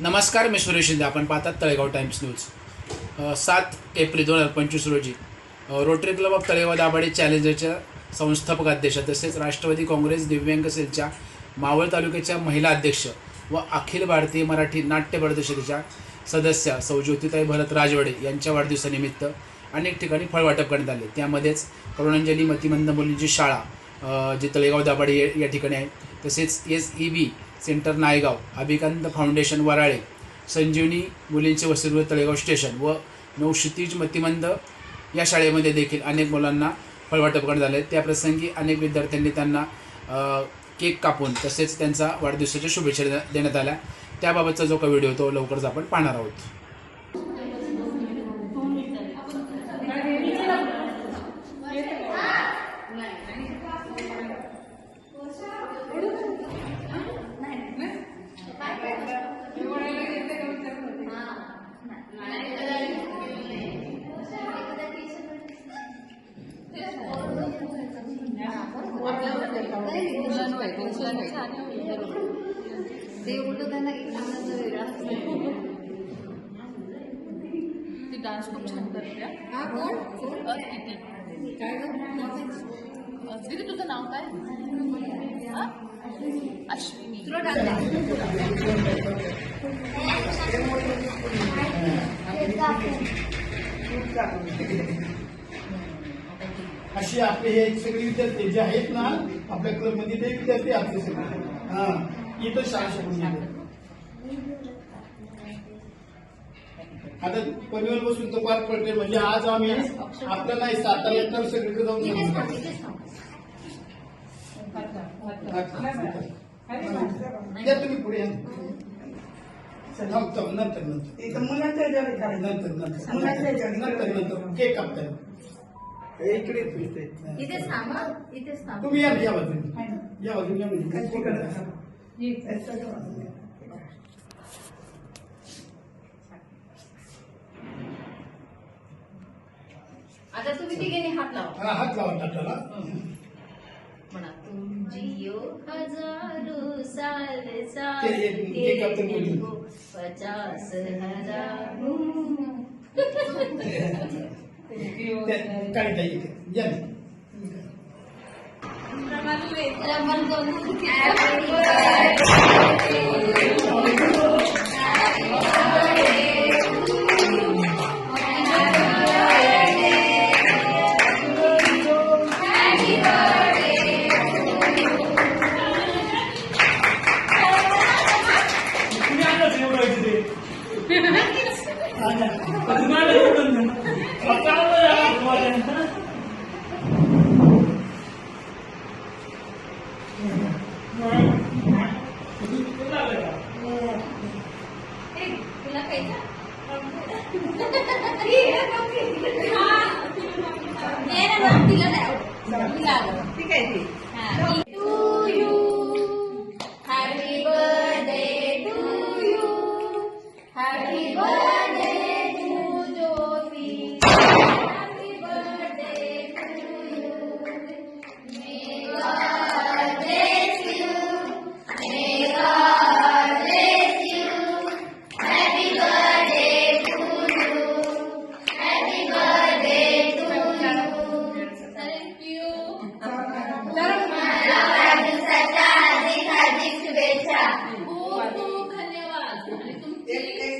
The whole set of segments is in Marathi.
नमस्कार मी सुरेश शिंदे. आपण पाहतात तळेगाव टाइम्स न्यूज. सात एप्रिल दोन हजार पंचवीस रोजी Rotary Club of Talegaon Dabhade चॅलेंजरच्या संस्थापक अध्यक्ष तसेच राष्ट्रवादी काँग्रेस दिव्यांग सेलच्या मावळ तालुक्याच्या महिला अध्यक्ष व अखिल भारतीय मराठी नाट्य परिषदेच्या सदस्या सौ ज्योतिताई भरत राजवाडे यांच्या वाढदिवसानिमित्त अनेक ठिकाणी फळवाटप करण्यात आले. त्यामध्येच करुणांजली मतिमंद मुलींची शाळा जी तळेगाव दाभाडे या- या ठिकाणी आहे. तसेच S E B center Naigaon Abhikant foundation Varale Sanjivani मुलींचे वसतिगृह तळेगाव स्टेशन व नवक्षितिज मतिमंद या शाळेमध्ये देखील अनेक मुलांना फळवाटप करण्यात आले. त्याप्रसंगी अनेक विद्यार्थ्यांनी त्यांना केक कापून तसेच त्यांचा वाढदिवसाच्या शुभेच्छा देण्यात आल्या. त्याबाबतचा जो का व्हिडिओ तो लवकरच आपण पाहणार आहोत. ते उलट त्यांना आनंद वेगळा ती डान्स खूप छान करते हा कोण किती काय दीदी तुझं नाव काय अश्विनी तुला असे आपले हे सगळे विद्यार्थी जे आहेत ना आपल्या क्लबमध्ये ते विद्यार्थी आपले सगळे हा इथं शाळा शिकून गेले आता पनवेल बसून तर पार पडते म्हणजे आज आम्ही आपलं नाही सातारा तर सगळीकडे जाऊन इथेच थांब, सांगू. इथेच थांब. या तुम्ही पुढे थांब, नंतर नंतर. नंतर नंतर नंतर नंतर केक कापताय इकडे. इथेच थांब. इथेच थांब. तुम्ही या या बाजूने या बाजूने या म्हणजे करायचं. आता तुम्ही तिघींनी हात लावा. हा हात लावा टाकाला म्हणा जियो हजारो साल पचास हजारो. त्या- काय काय इथे या ना. रमण दोन तुला खायचं नाही ना मग तिला नाही आवडत. तिला आवडत. ठीक आहे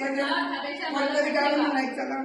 सगळ्यांना मतदारी म्हणायचं का